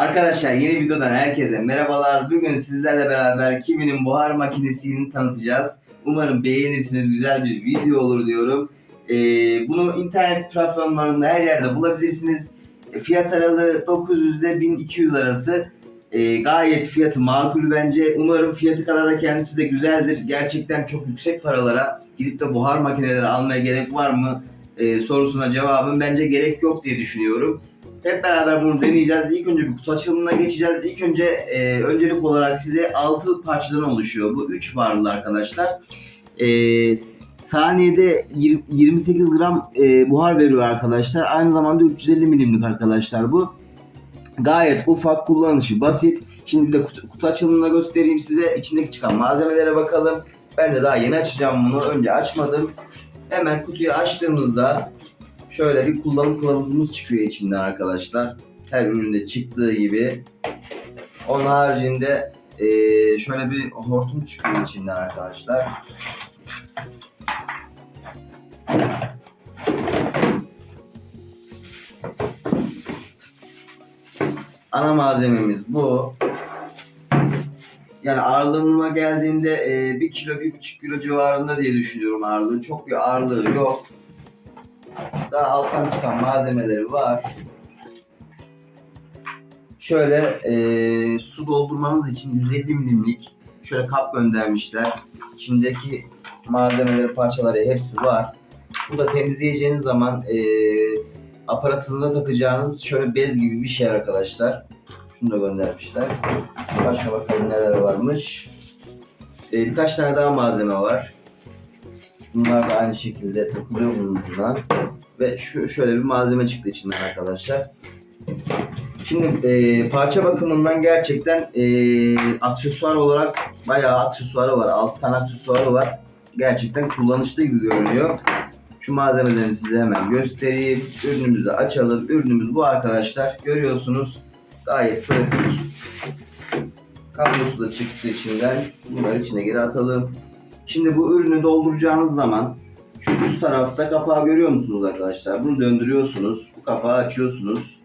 Arkadaşlar yeni videodan herkese merhabalar. Bugün sizlerle beraber Kimi'nin buhar makinesini tanıtacağız. Umarım beğenirsiniz. Güzel bir video olur diyorum. Ee, bunu internet platformlarında her yerde bulabilirsiniz. E, Fiyat aralığı 900 ile 1200 arası. Ee, gayet fiyatı makul bence. Umarım fiyatı kadar da kendisi de güzeldir. Gerçekten çok yüksek paralara gidip de buhar makineleri almaya gerek var mı Ee, sorusuna cevabım bence gerek yok diye düşünüyorum. Hep beraber bunu deneyeceğiz. İlk önce bir kutu açılımına geçeceğiz. İlk önce e, öncelik olarak size 6 parçadan oluşuyor. Bu 3 varlı arkadaşlar. E, saniyede yir- 28 gram e, buhar veriyor arkadaşlar. Aynı zamanda 350 milimlik arkadaşlar bu. Gayet ufak kullanışı basit. Şimdi de kutu, kutu açılımına göstereyim size. İçindeki çıkan malzemelere bakalım. Ben de daha yeni açacağım bunu. Önce açmadım. Hemen kutuyu açtığımızda şöyle bir kullanım kılavuzumuz çıkıyor içinden arkadaşlar. Her üründe çıktığı gibi. Onun haricinde eee, şöyle bir hortum çıkıyor içinden arkadaşlar. Ana malzememiz bu. Yani ağırlığıma geldiğinde 1 kilo, 1,5 kilo civarında diye düşünüyorum ağırlığı. Çok bir ağırlığı yok. Daha alttan çıkan malzemeleri var. Şöyle eee, su doldurmanız için 150 milimlik şöyle kap göndermişler. İçindeki malzemeleri, parçaları hepsi var. Bu da temizleyeceğiniz zaman eee aparatınıza takacağınız şöyle bez gibi bir şey arkadaşlar. Şunu da göndermişler. Başka bakalım neler varmış. Eee, birkaç tane daha malzeme var. Bunlar da aynı şekilde takılıyor bundan. Ve şu şöyle bir malzeme çıktı içinden arkadaşlar. Şimdi e, parça bakımından gerçekten e, aksesuar olarak bayağı aksesuarı var. 6 tane aksesuarı var. Gerçekten kullanışlı gibi görünüyor. Şu malzemelerini size hemen göstereyim. Ürünümüzü de açalım. Ürünümüz bu arkadaşlar. Görüyorsunuz. Gayet pratik. Kablosu da çıktı içinden. Bunları içine geri atalım. Şimdi bu ürünü dolduracağınız zaman şu üst tarafta kapağı görüyor musunuz arkadaşlar? Bunu döndürüyorsunuz. Bu kapağı açıyorsunuz.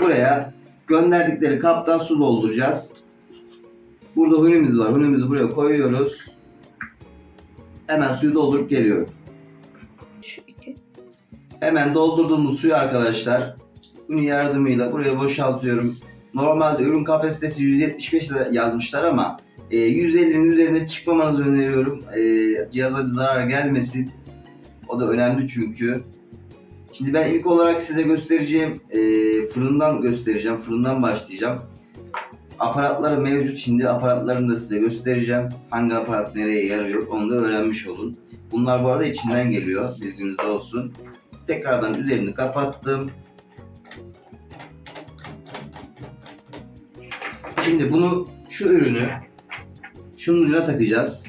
Buraya gönderdikleri kaptan su dolduracağız. Burada hunimiz var. Hunimizi buraya koyuyoruz. Hemen suyu doldurup geliyorum. Hemen doldurduğumuz suyu arkadaşlar bunun yardımıyla buraya boşaltıyorum. Normalde ürün kapasitesi 175 de yazmışlar ama e, 150'nin üzerine çıkmamanızı öneriyorum. E, cihaza bir zarar gelmesin. O da önemli çünkü. Şimdi ben ilk olarak size göstereceğim e, fırından göstereceğim. Fırından başlayacağım. Aparatları mevcut şimdi. Aparatlarını da size göstereceğim. Hangi aparat nereye yarıyor onu da öğrenmiş olun. Bunlar bu arada içinden geliyor. Bilginiz olsun. Tekrardan üzerini kapattım. Şimdi bunu şu ürünü şunun ucuna takacağız.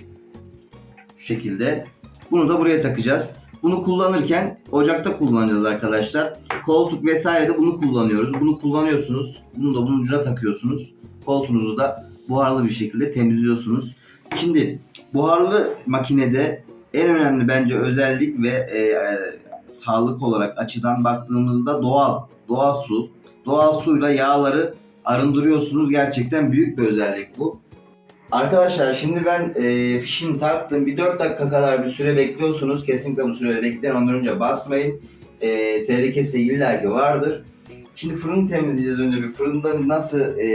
Şu şekilde. Bunu da buraya takacağız. Bunu kullanırken ocakta kullanacağız arkadaşlar. Koltuk vesairede bunu kullanıyoruz. Bunu kullanıyorsunuz. Bunu da bunun ucuna takıyorsunuz. Koltuğunuzu da buharlı bir şekilde temizliyorsunuz. Şimdi buharlı makinede en önemli bence özellik ve e, e, sağlık olarak açıdan baktığımızda doğal. Doğal su. Doğal suyla yağları arındırıyorsunuz. Gerçekten büyük bir özellik bu. Arkadaşlar şimdi ben e, fişini taktım. Bir 4 dakika kadar bir süre bekliyorsunuz. Kesinlikle bu sürede bekleyin. Ondan önce basmayın. E, tehlikesi illaki vardır. Şimdi fırını temizleyeceğiz önce bir. Fırında nasıl e,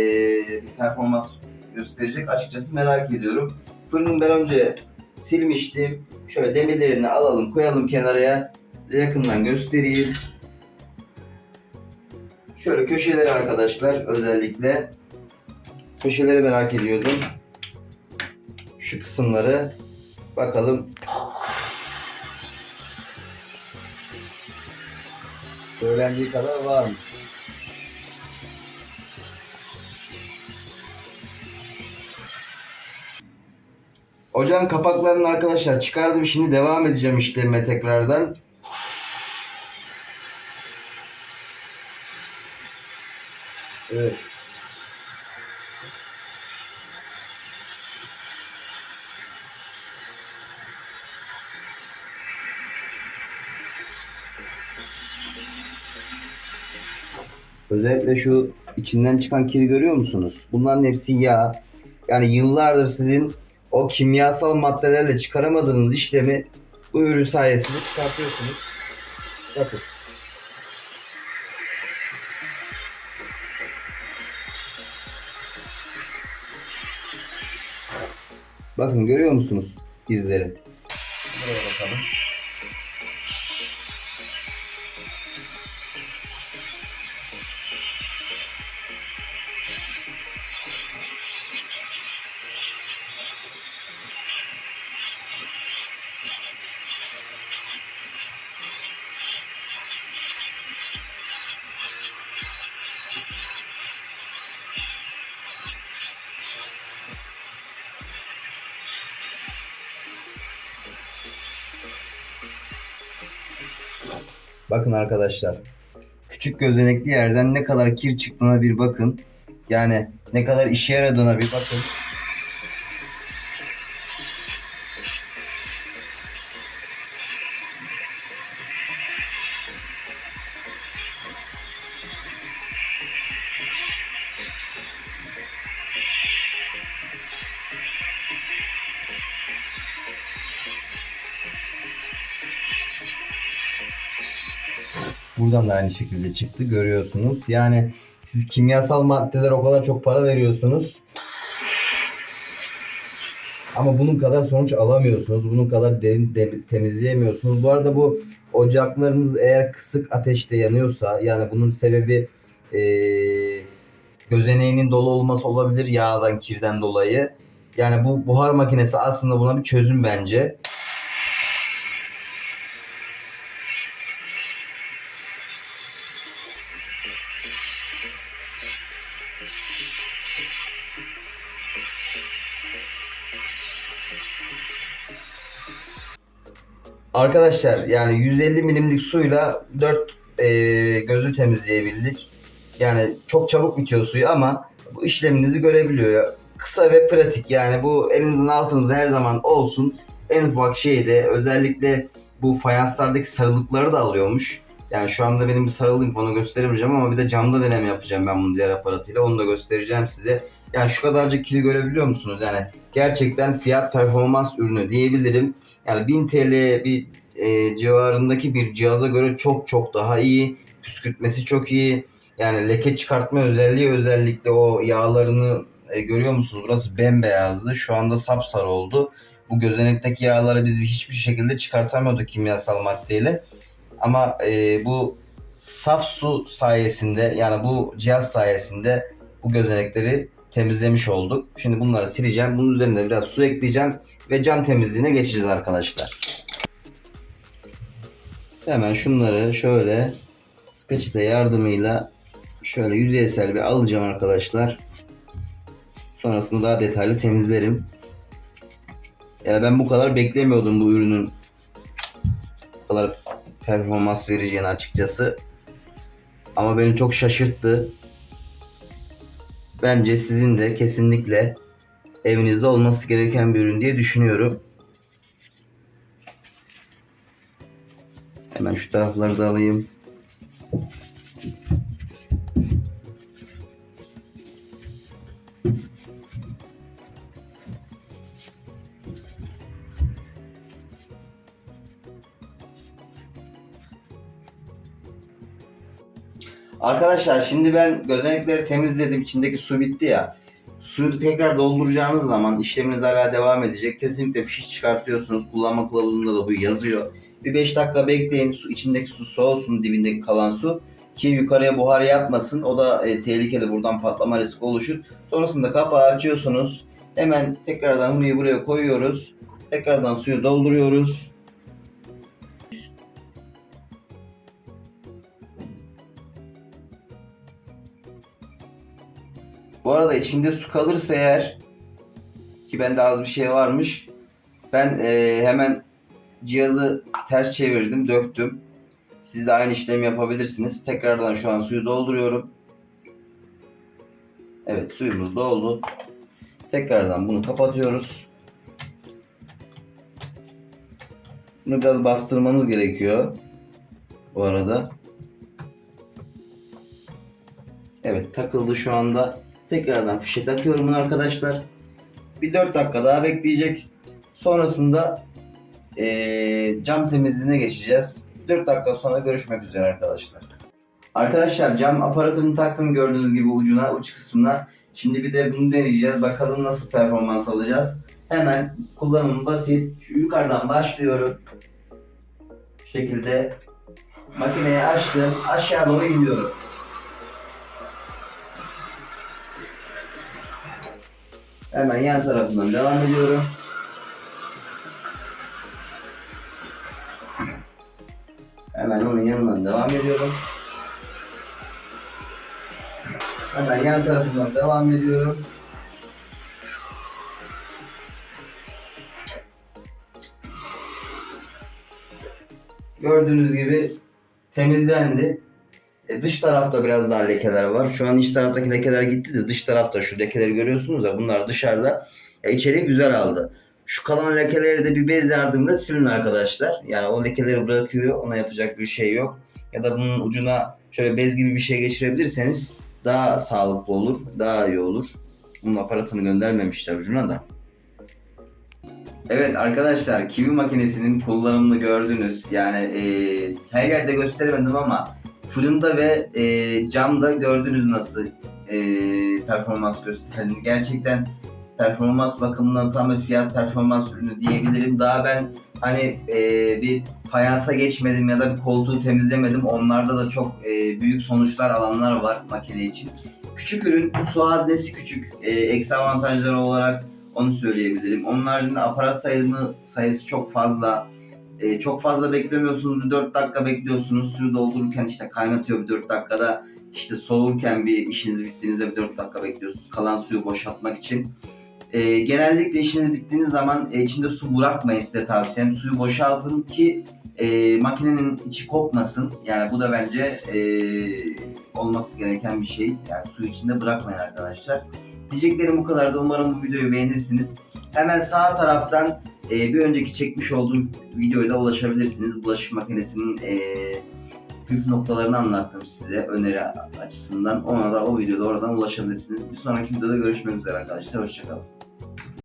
bir performans gösterecek açıkçası merak ediyorum. Fırını ben önce silmiştim. Şöyle demirlerini alalım koyalım kenaraya. Yakından göstereyim. Şöyle köşeleri arkadaşlar özellikle. Köşeleri merak ediyordum. Şu kısımları bakalım. Söylendiği kadar var mı? Ocağın kapaklarını arkadaşlar çıkardım. Şimdi devam edeceğim işlemime tekrardan. Evet. Özellikle şu içinden çıkan kiri görüyor musunuz? Bunların hepsi yağ. Yani yıllardır sizin o kimyasal maddelerle çıkaramadığınız işlemi bu ürün sayesinde çıkartıyorsunuz. Bakın. Bakın görüyor musunuz izleri? Buraya bakalım. Bakın arkadaşlar. Küçük gözenekli yerden ne kadar kir çıktığına bir bakın. Yani ne kadar işe yaradığına bir bakın. Buradan da aynı şekilde çıktı görüyorsunuz. Yani siz kimyasal maddeler o kadar çok para veriyorsunuz. Ama bunun kadar sonuç alamıyorsunuz. Bunun kadar derin de- temizleyemiyorsunuz. Bu arada bu ocaklarınız eğer kısık ateşte yanıyorsa yani bunun sebebi eee gözeneğinin dolu olması olabilir yağdan kirden dolayı. Yani bu buhar makinesi aslında buna bir çözüm bence. Arkadaşlar yani 150 milimlik suyla 4 eee, gözü temizleyebildik. Yani çok çabuk bitiyor suyu ama bu işleminizi görebiliyor. Kısa ve pratik yani bu elinizin altınızda her zaman olsun. En ufak şeyde özellikle bu fayanslardaki sarılıkları da alıyormuş. Yani şu anda benim bir sarılığım onu gösteremeyeceğim ama bir de camda deneme yapacağım ben bunu diğer aparatıyla. Onu da göstereceğim size. Yani şu kadarcık kili görebiliyor musunuz? Yani gerçekten fiyat performans ürünü diyebilirim. Yani 1000 TL bir e, civarındaki bir cihaza göre çok çok daha iyi. Püskürtmesi çok iyi. Yani leke çıkartma özelliği özellikle o yağlarını e, görüyor musunuz? Burası bembeyazdı. Şu anda sapsarı oldu. Bu gözenekteki yağları biz hiçbir şekilde çıkartamıyorduk kimyasal maddeyle. Ama e, bu saf su sayesinde yani bu cihaz sayesinde bu gözenekleri temizlemiş olduk. Şimdi bunları sileceğim. Bunun üzerine biraz su ekleyeceğim ve cam temizliğine geçeceğiz arkadaşlar. Hemen şunları şöyle peçete yardımıyla şöyle yüzeysel bir alacağım arkadaşlar. Sonrasında daha detaylı temizlerim. Yani ben bu kadar beklemiyordum bu ürünün bu kadar performans vereceğini açıkçası. Ama beni çok şaşırttı. Bence sizin de kesinlikle evinizde olması gereken bir ürün diye düşünüyorum. Hemen şu tarafları da alayım. Arkadaşlar şimdi ben gözenekleri temizledim. İçindeki su bitti ya. Suyu tekrar dolduracağınız zaman işleminiz hala devam edecek. Kesinlikle fiş çıkartıyorsunuz. Kullanma kılavuzunda da bu yazıyor. Bir 5 dakika bekleyin. Su, içindeki su soğusun dibindeki kalan su. Ki yukarıya buhar yapmasın. O da e, tehlikeli. Buradan patlama riski oluşur. Sonrasında kapağı açıyorsunuz. Hemen tekrardan humuyu buraya koyuyoruz. Tekrardan suyu dolduruyoruz. Bu arada içinde su kalırsa eğer ki bende az bir şey varmış. Ben eee, hemen cihazı ters çevirdim, döktüm. Siz de aynı işlemi yapabilirsiniz. Tekrardan şu an suyu dolduruyorum. Evet suyumuz doldu. Tekrardan bunu kapatıyoruz. Bunu biraz bastırmanız gerekiyor. Bu arada. Evet takıldı şu anda. Tekrardan fişe takıyorum bunu arkadaşlar. Bir 4 dakika daha bekleyecek. Sonrasında eee, cam temizliğine geçeceğiz. 4 dakika sonra görüşmek üzere arkadaşlar. Arkadaşlar cam aparatını taktım gördüğünüz gibi ucuna, uç kısmına. Şimdi bir de bunu deneyeceğiz. Bakalım nasıl performans alacağız. Hemen kullanımı basit. Şu yukarıdan başlıyorum. Bu şekilde makineyi açtım. Aşağı doğru iniyorum. Hemen yan tarafından devam ediyorum. Hemen onun yanından devam ediyorum. Hemen yan tarafından devam ediyorum. Gördüğünüz gibi temizlendi. Dış tarafta biraz daha lekeler var. Şu an iç taraftaki lekeler gitti de dış tarafta şu lekeleri görüyorsunuz ya bunlar dışarıda. E, içeriği güzel aldı. Şu kalan lekeleri de bir bez yardımıyla silin arkadaşlar. Yani o lekeleri bırakıyor. Ona yapacak bir şey yok. Ya da bunun ucuna şöyle bez gibi bir şey geçirebilirseniz daha sağlıklı olur. Daha iyi olur. Bunun aparatını göndermemişler ucuna da. Evet arkadaşlar kivi makinesinin kullanımını gördünüz. Yani e, her yerde gösteremedim ama fırında ve e, camda gördünüz nasıl e, performans gösterdiğini. Gerçekten performans bakımından tam bir fiyat performans ürünü diyebilirim. Daha ben hani e, bir fayansa geçmedim ya da bir koltuğu temizlemedim. Onlarda da çok e, büyük sonuçlar alanlar var makine için. Küçük ürün, su haznesi küçük. E, eksi avantajları olarak onu söyleyebilirim. Onun haricinde aparat sayımı sayısı çok fazla. Ee, çok fazla beklemiyorsunuz. Bir 4 dakika bekliyorsunuz. Suyu doldururken işte kaynatıyor bir 4 dakikada. İşte soğurken bir işiniz bittiğinizde bir 4 dakika bekliyorsunuz. Kalan suyu boşaltmak için. Ee, genellikle işiniz bittiğiniz zaman e, içinde su bırakmayın size tavsiyem. Suyu boşaltın ki e, makinenin içi kokmasın. Yani bu da bence e, olması gereken bir şey. Yani suyu içinde bırakmayın arkadaşlar. Diyeceklerim bu kadar da umarım bu videoyu beğenirsiniz. Hemen sağ taraftan e, bir önceki çekmiş olduğum videoya da ulaşabilirsiniz. Bulaşık makinesinin e, püf noktalarını anlattım size öneri açısından. Ona da o videoda oradan ulaşabilirsiniz. Bir sonraki videoda görüşmek üzere arkadaşlar. Hoşçakalın.